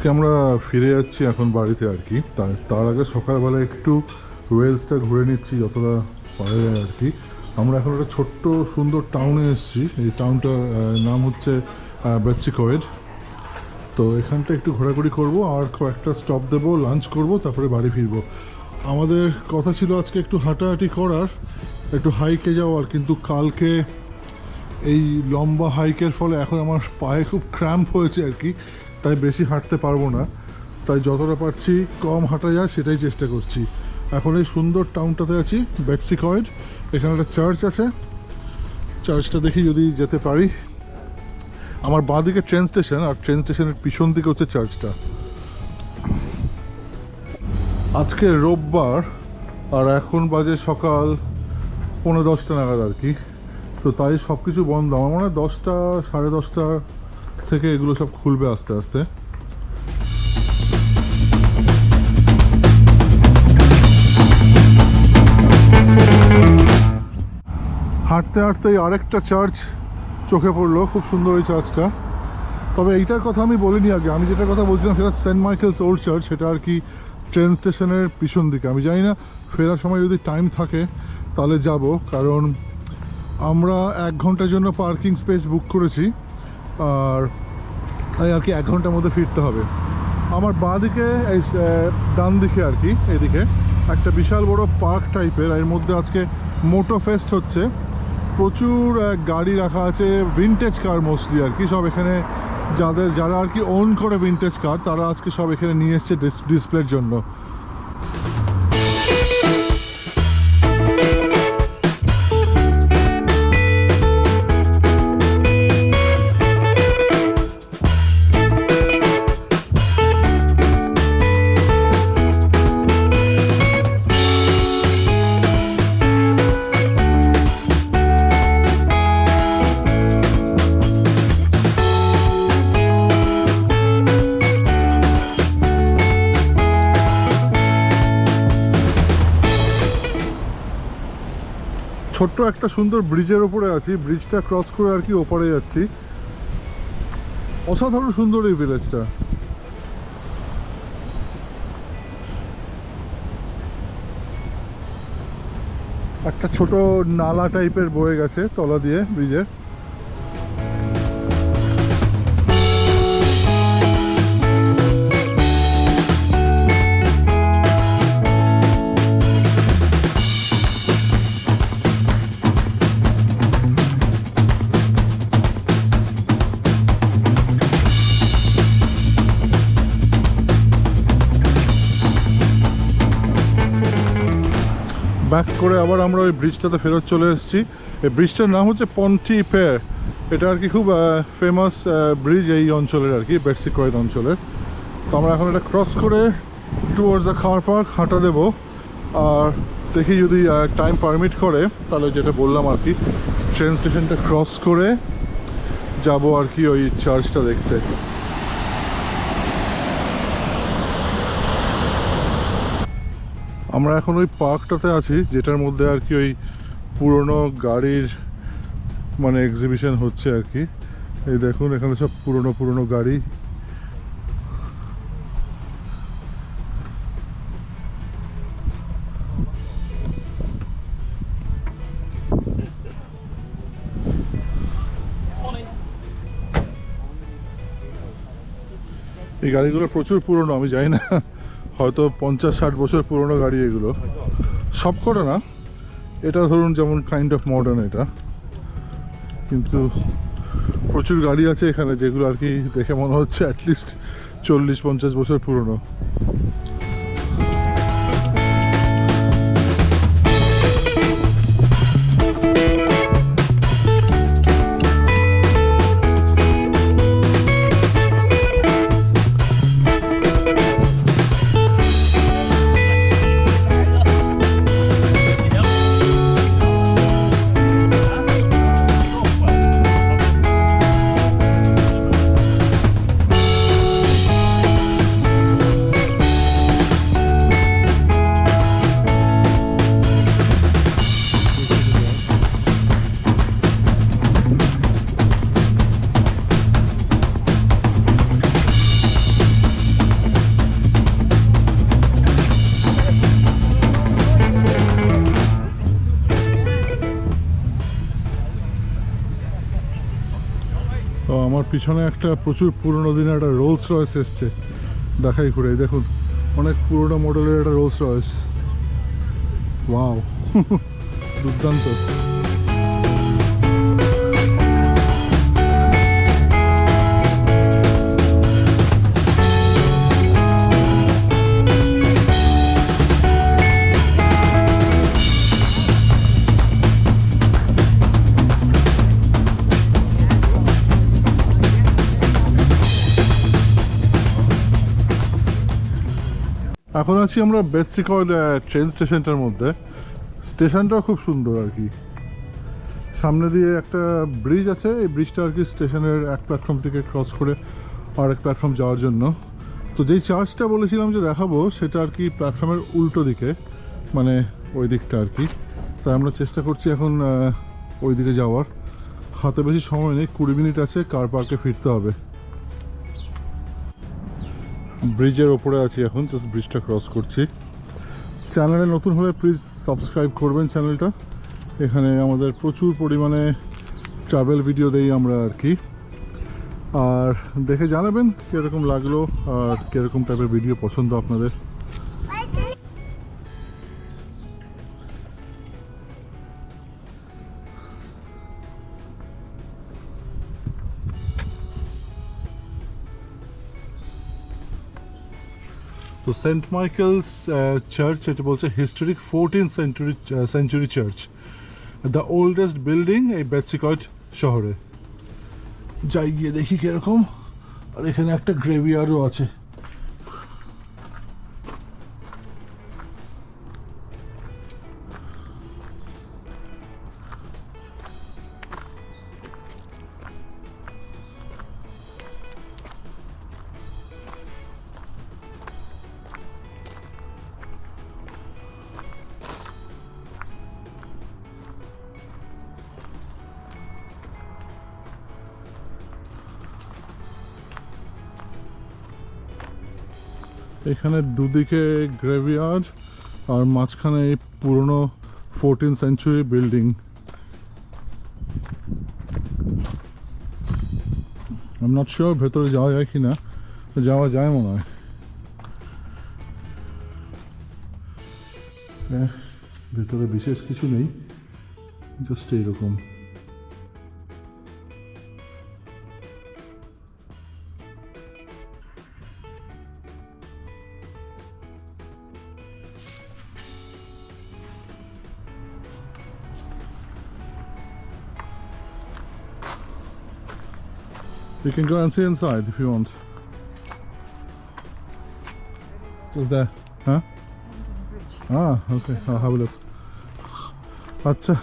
আজকে আমরা ফিরে যাচ্ছি এখন বাড়িতে আর কি। তার আগে সকালবেলা একটু ওয়েলসটা ঘুরে নিচ্ছি যতটা পারা যায় আর কি। আমরা এখন একটা ছোট্ট সুন্দর টাউনে এসেছি। এই টাউনটার নাম হচ্ছে বেটসিকোয়েড তো এখানটা একটু ঘোরাঘুরি করব আর কয়েকটা স্টপ দেবো লাঞ্চ করব, তারপরে বাড়ি ফিরবো। আমাদের কথা ছিল আজকে একটু হাঁটাহাঁটি করার, একটু হাইকে যাওয়ার, কিন্তু কালকে এই লম্বা হাইকের ফলে এখন আমার পায়ে খুব ক্র্যাম্প হয়েছে আর কি। তাই বেশি হাঁটতে পারব না। তাই যতটা পারছি কম হাঁটা যায়, সেটাই চেষ্টা করছি। এখন এই সুন্দর টাউনটাতে আছি বেটসিকয়েড এখানে একটা চার্চ আছে। চার্চটা দেখি যদি যেতে পারি। আমার বাঁ দিকে ট্রেন স্টেশন আর ট্রেন স্টেশনের পিছন দিকে হচ্ছে চার্চটা আজকে রোববার, আর এখন বাজে সকাল পনেরো দশটা নাগাদ আর কি। তো তাই সব কিছু বন্ধ। আমার মনে হয় দশটা, সাড়ে দশটা থেকে এগুলো সব খুলবে আস্তে আস্তে। হাঁটতে হাঁটতেই আরেকটা চার্চ চোখে পড়ল, খুব সুন্দর ওই চার্চটা তবে এইটার কথা আমি বলিনি আগে, আমি যেটা কথা বলছিলাম সেটা সেন্ট মাইকেলস ওল্ড চার্চ সেটা আর কি ট্রেন স্টেশনের পিছন দিকে। আমি জানি না, ফেরার সময় যদি টাইম থাকে, তাহলে যাব। কারণ আমরা এক ঘণ্টার জন্য পার্কিং স্পেস বুক করেছি। আর তাই আর কি এক ঘণ্টার মধ্যে ফিরতে হবে। আমার বাঁ দিকে এই ডান দিকে আর কি, এদিকে একটা বিশাল বড় পার্ক টাইপের, এর মধ্যে আজকে মোটো ফেস্ট হচ্ছে। প্রচুর গাড়ি রাখা আছে ভিনটেজ কার মোস্টলি আর কি, সব এখানে যাদের, যারা আর কি ওন করে ভিনটেজ কার তারা আজকে সব এখানে নিয়ে এসছে ডিসপ্লের জন্য। ছোট্ট একটা সুন্দর ব্রিজের ওপরে আছি। ব্রিজটা ক্রস করে আর কি ওপারে যাচ্ছি। অসাধারণ সুন্দর এই ভিলেজটা একটা ছোট নালা টাইপের বয়ে গেছে তলা দিয়ে, ব্রিজের। আবার আমরা ওই ব্রিজটাতে ফেরত চলে এসেছি। এই ব্রিজটার নাম হচ্ছে পন্টি পেয়ার এটা আর কি খুব ফেমাস ব্রিজ এই অঞ্চলের আর কি বেক্সিকয়েড অঞ্চলের। তো আমরা এখন এটা ক্রস করে টুয়ার্ডস দ্য খাওয়ার পার্ক হাঁটা দেবো। আর দেখি যদি টাইম পারমিট করে, তাহলে যেটা বললাম আর কি ট্রেন স্টেশনটা ক্রস করে যাব আর কি ওই চার্চটা দেখতে। আমরা এখন ওই পার্কটাতে আছি, যেটার মধ্যে আর কি ওই পুরনো গাড়ির মানে এক্সিবিশন হচ্ছে আর কি। এই দেখুন, এখানে সব পুরনো পুরনো গাড়ি। এই গাড়িগুলো প্রচুর পুরনো, আমি জানি না। হয়তো পঞ্চাশ, ষাট বছর পুরনো গাড়ি এগুলো। সব করে না? এটা ধরুন যেমন কাইন্ড অফ মডার্ন এটা। কিন্তু প্রচুর গাড়ি আছে এখানে যেগুলো আর কি দেখে মনে হচ্ছে অ্যাটলিস্ট চল্লিশ, পঞ্চাশ বছর পুরনো। আমার পিছনে একটা প্রচুর পুরনো দিনের একটা রোলস রয়েস এসছে। দেখাই করে দেখুন, অনেক পুরোনো মডেলের একটা রোলস রয়েস ওয়াও দুর্দান্ত। আছি আমরা বেটসিকল ট্রেন স্টেশনটার মধ্যে। স্টেশনটাও খুব সুন্দর আর কি। সামনে দিয়ে একটা ব্রিজ আছে, এই ব্রিজটা আর কি স্টেশনের এক প্ল্যাটফর্ম থেকে ক্রস করে আরেক প্ল্যাটফর্ম যাওয়ার জন্য। তো যেই চার্জটা বলেছিলাম যে দেখাবো, সেটা আর কি প্ল্যাটফর্মের উল্টো দিকে মানে ওই দিকটা আর কি। তাই আমরা চেষ্টা করছি এখন ওই দিকে যাওয়ার। হাতে বেশি সময় নেই, কুড়ি মিনিট আছে কার পার্কে ফিরতে হবে। ব্রিজের ওপরে আছি এখন তো ব্রিজটা ক্রস করছি। চ্যানেলে নতুন হলে প্লিজ সাবস্ক্রাইব করবেন চ্যানেলটা এখানে আমাদের প্রচুর পরিমাণে ট্রাভেল ভিডিও দেই আমরা আর কি। আর দেখে জানাবেন কীরকম লাগল আর কীরকম টাইপের ভিডিও পছন্দ আপনাদের। তো সেন্ট মাইকেলস চার্চ এটা বলছে historic fourteen century century church the oldest building এই বেটসিকট শহরে যাই গিয়ে দেখি কীরকম আর এখানে একটা গ্রেভিয়ারও আছে এখানে দুদিকে গ্রেভিয়ার্ড আর মাঝখানে এই পুরনো ফোরটিন সেঞ্চুরি বিল্ডিং আমি নট শিওর ভেতরে যাওয়া যায় কি না যাওয়া যায় মনে হয়। ভেতরে বিশেষ কিছু নেই জাস্ট এইরকম। You can go and see inside if you want. Just there. Huh? Ah, okay. I'll have a look. আচ্ছা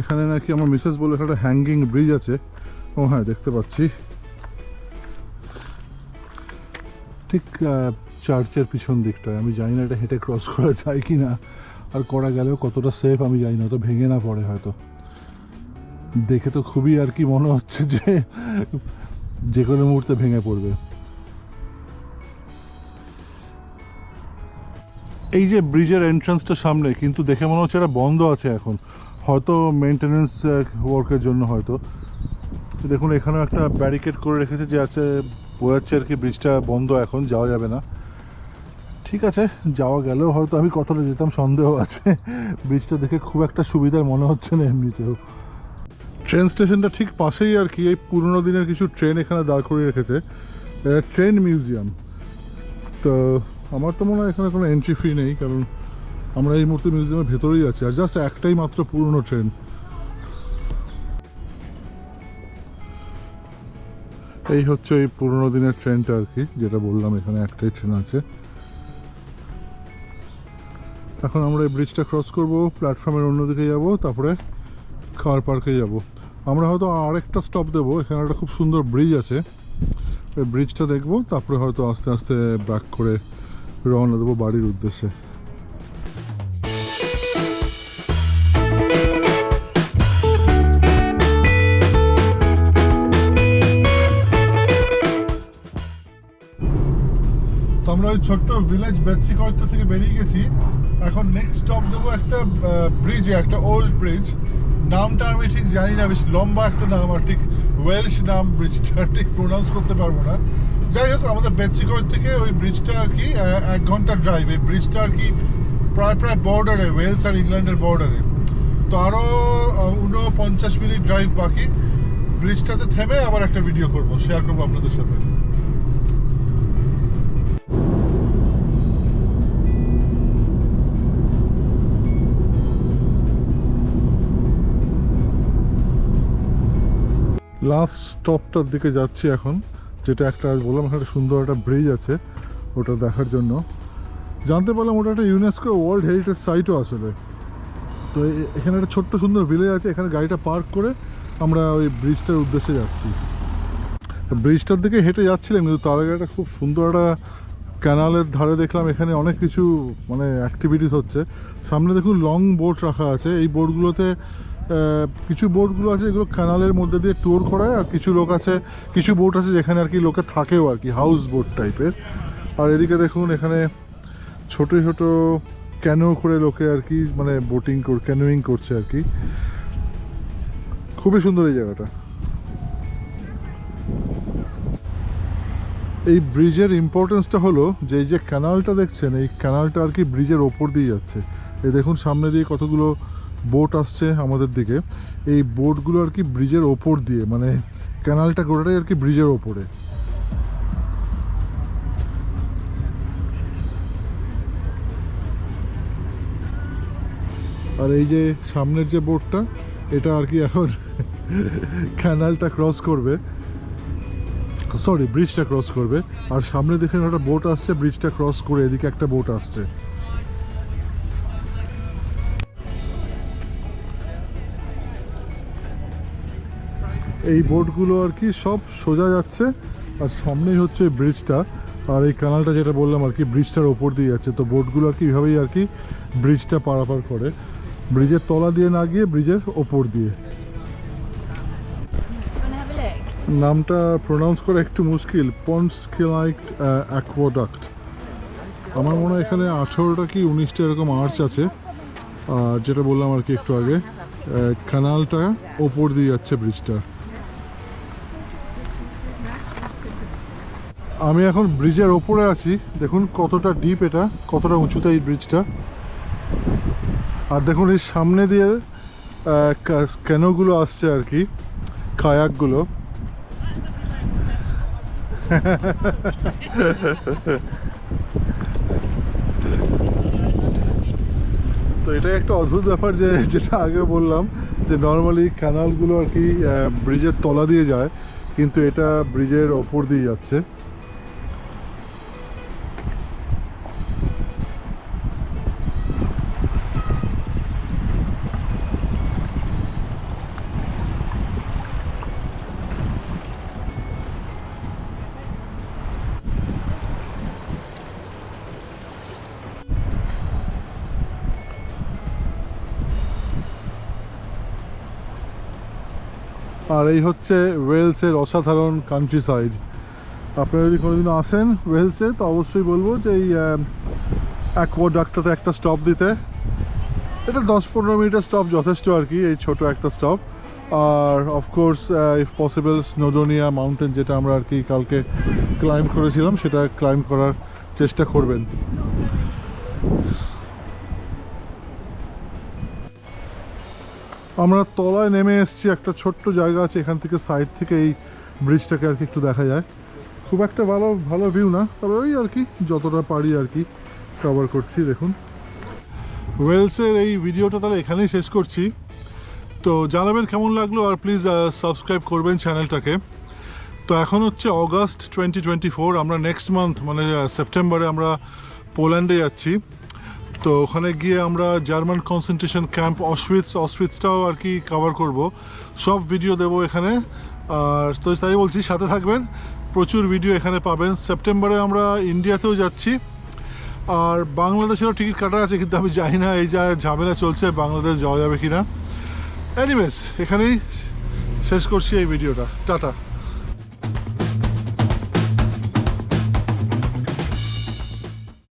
এখানে নাকি আমার মিসেস বলে একটা হ্যাঙ্গিং ব্রিজ আছে ও হ্যাঁ দেখতে পাচ্ছি ঠিক চার্চের পিছন দিকটায় আমি জানি না এটা হেঁটে ক্রস করা যায় কি না আর করা গেলেও কতটা সেফ আমি জানি না তো ভেঙে না পড়ে হয়তো দেখে তো খুবই আর কি মনে হচ্ছে যে যে কোনো মুহূর্তে ভেঙে পড়বে। এই যে ব্রিজের এন্ট্রান্সটা সামনে, কিন্তু দেখে মনে হচ্ছে এটা বন্ধ আছে এখন। হয়তো মেনটেনেন্স ওয়ার্কের জন্য হয়তো। দেখুন, এখানেও একটা ব্যারিকেড করে রেখেছে যে আছে, বোঝাচ্ছে আর কি ব্রিজটা বন্ধ এখন, যাওয়া যাবে না। ঠিক আছে, যাওয়া গেলেও হয়তো আমি কতটা যেতাম সন্দেহ আছে। ব্রিজটা দেখে খুব একটা সুবিধার মনে হচ্ছে না এমনিতেও। ট্রেন স্টেশনটা ঠিক পাশেই আর কি, এই পুরোনো দিনের কিছু ট্রেন এখানে দাঁড় করিয়ে রেখেছে। Train museum. তো, আমার তো মনে হয় এখানে কোনো এন্ট্রি ফি নেই, কারণ আমরা এই মুহূর্তে মিউজিয়ামের ভেতরেই আছি, আর জাস্ট একটাই মাত্র পুরনো ট্রেন। এই হচ্ছে এই পুরোনো দিনের ট্রেনটা আর কি, যেটা বললাম এখানে একটাই ট্রেন আছে। এখন আমরা এই ব্রিজটা ক্রস করব প্ল্যাটফর্মের অন্যদিকে যাব, তারপরে খাওয়ার পার্কে যাব। আমরা হয়তো আরেকটা স্টপ দেবো। এখানে একটা খুব সুন্দর ব্রিজ আছে। ওই ব্রিজটা দেখব, তারপরে হয়তো আস্তে আস্তে ব্যাক করে রওনা দেবো বাড়ির উদ্দেশ্যে। আমরা ওই ছোট্ট ভিলেজ বেটসিকয়টা থেকে বেরিয়ে গেছি। এখন নেক্সট স্টপ দেবো একটা ব্রিজে একটা ওল্ড ব্রিজ নামটা আমি ঠিক জানি না, বেশ লম্বা একটা নাম, আর ঠিক ওয়েলশ নাম ব্রিজটা ঠিক প্রোনাউন্স করতে পারব না। যাই হোক, আমাদের বেচিকর থেকে ওই ব্রিজটা আর কি এক ঘণ্টা ড্রাইভ এই ব্রিজটা আর কি প্রায় প্রায় বর্ডারে ওয়েলস আর ইংল্যান্ডের বর্ডারে তো আরও উনপঞ্চাশ মিনিট ড্রাইভ বাকি। ব্রিজটাতে থেমে আবার একটা ভিডিও করব শেয়ার করব আপনাদের সাথে। লাস্ট স্টপটার দিকে যাচ্ছি এখন, যেটা একটা বললাম, একটা সুন্দর একটা ব্রিজ আছে ওটা দেখার জন্য। জানতে পারলাম ওটা একটা ইউনেস্কো ওয়ার্ল্ড হেরিটেজ সাইটও আসলে। তো এখানে একটা ছোট্ট সুন্দর ভিলেজ আছে, এখানে গাড়িটা পার্ক করে আমরা ওই ব্রিজটার উদ্দেশ্যে যাচ্ছি। ব্রিজটার দিকে হেঁটে যাচ্ছিলাম, কিন্তু তার আগে একটা খুব সুন্দর একটা ক্যানালের ধারে দেখলাম, এখানে অনেক কিছু মানে অ্যাক্টিভিটিস হচ্ছে। সামনে দেখুন লং বোট রাখা আছে, এই বোটগুলোতে কিছু বোটগুলো আছে যেগুলো ক্যানালের মধ্যে দিয়ে ট্যুর করায়, আর কিছু লোক আছে, কিছু বোট আছে যেখানে আর কি লোকে থাকেও আর কি হাউস বোট টাইপের আর এদিকে দেখুন, এখানে ছোট ছোট ক্যানো করে লোকে আর কি মানে বোটিং ক্যানোয়িং করছে আর কি। খুবই সুন্দর এই জায়গাটা। এই ব্রিজের ইম্পর্টেন্সটা হলো, যে যে ক্যানালটা দেখছেন, এই ক্যানালটা আর কি ব্রিজের ওপর দিয়ে যাচ্ছে। এই দেখুন, সামনে দিয়ে কতগুলো বোট আসছে আমাদের দিকে। এই বোটগুলো আর কি ব্রিজের ওপর দিয়ে মানে ক্যানালটা গোটাটাই আর কি ব্রিজের ওপরে। আর এই যে সামনের যে বোটটা এটা আর কি এখন ক্যানালটা ক্রস করবে। সরি ব্রিজটা ক্রস করবে। আর সামনে দেখেন একটা বোট আসছে ব্রিজটা ক্রস করে এদিকে একটা বোট আসছে। এই বোটগুলো আর কি সব সোজা যাচ্ছে আর সামনেই হচ্ছে ব্রিজটা আর এই কানালটা যেটা বললাম আর কি ব্রিজটার ওপর দিয়ে যাচ্ছে। তো বোটগুলো আর কি এইভাবেই আর কি ব্রিজটা পারাপার করে। ব্রিজের তলা দিয়ে না গিয়ে ব্রিজের ওপর দিয়ে? নামটা প্রোনাউন্স করা একটু মুশকিল পন্সকিলাইট অ্যাকোয়াডাক্ট আমার মনে হয় এখানে আঠেরোটা কি উনিশটা এরকম আর্চ আছে। যেটা বললাম আর কি একটু আগে কানালটা ওপর দিয়ে যাচ্ছে ব্রিজটা। আমি এখন ব্রিজের ওপরে আছি। দেখুন কতটা ডিপ এটা, কতটা উঁচুতে এই ব্রিজটা আর দেখুন এই সামনে দিয়ে ক্যানোগুলো আসছে আর কি, কায়াকগুলো। তো এটাই একটা অদ্ভুত ব্যাপার যে, যেটা আগে বললাম, যে নর্মালি ক্যানালগুলো আর কি ব্রিজের তলা দিয়ে যায়, কিন্তু এটা ব্রিজের ওপর দিয়ে যাচ্ছে। আর এই হচ্ছে ওয়েলসের অসাধারণ কান্ট্রি সাইড আপনারা যদি কোনোদিন আসেন ওয়েলসে, তো অবশ্যই বলব যে এই অ্যাকোয়াডাক্টটাতে একটা স্টপ দিতে। এটা দশ পনেরো মিনিটের স্টপ যথেষ্ট আর কি, এই ছোট একটা stop R of course if possible Snowdonia mountain যেটা আমরা আর কি কালকে ক্লাইম্ব করেছিলাম, সেটা ক্লাইম্ব করার চেষ্টা করবেন। আমরা তলায় নেমে এসেছি, একটা ছোট্ট জায়গা আছে, এখান থেকে সাইড থেকে এই ব্রিজটাকে আর কি একটু দেখা যায়। খুব একটা ভালো ভালো ভিউ না, তবে ওই আর কি, যতটা পারি আর কি কভার করছি, দেখুন। ওয়েলসের এই ভিডিওটা তাহলে এখানেই শেষ করছি। তো জানাবেন কেমন লাগল, আর প্লিজ সাবস্ক্রাইব করবেন চ্যানেলটাকে তো এখন হচ্ছে অগাস্ট টোয়েন্টি টোয়েন্টি ফোর আমরা নেক্সট মান্থ মানে সেপ্টেম্বরে আমরা পোল্যান্ডে যাচ্ছি। তো ওখানে গিয়ে আমরা জার্মান কনসেন্ট্রেশন ক্যাম্প অসুইটস অসুইটসটাও আর কি কভার করব। সব ভিডিও দেবো এখানে। আর তো তাই বলছি, সাথে থাকবেন। প্রচুর ভিডিও এখানে পাবেন। সেপ্টেম্বরে আমরা ইন্ডিয়াতেও যাচ্ছি। আর বাংলাদেশেরও টিকিট কাটা আছে, কিন্তু আমি জানি না এই যা ঝামেলা চলছে, বাংলাদেশ যাওয়া যাবে কি না এনিওয়েজ এখানেই শেষ করছি এই ভিডিওটা টাটা।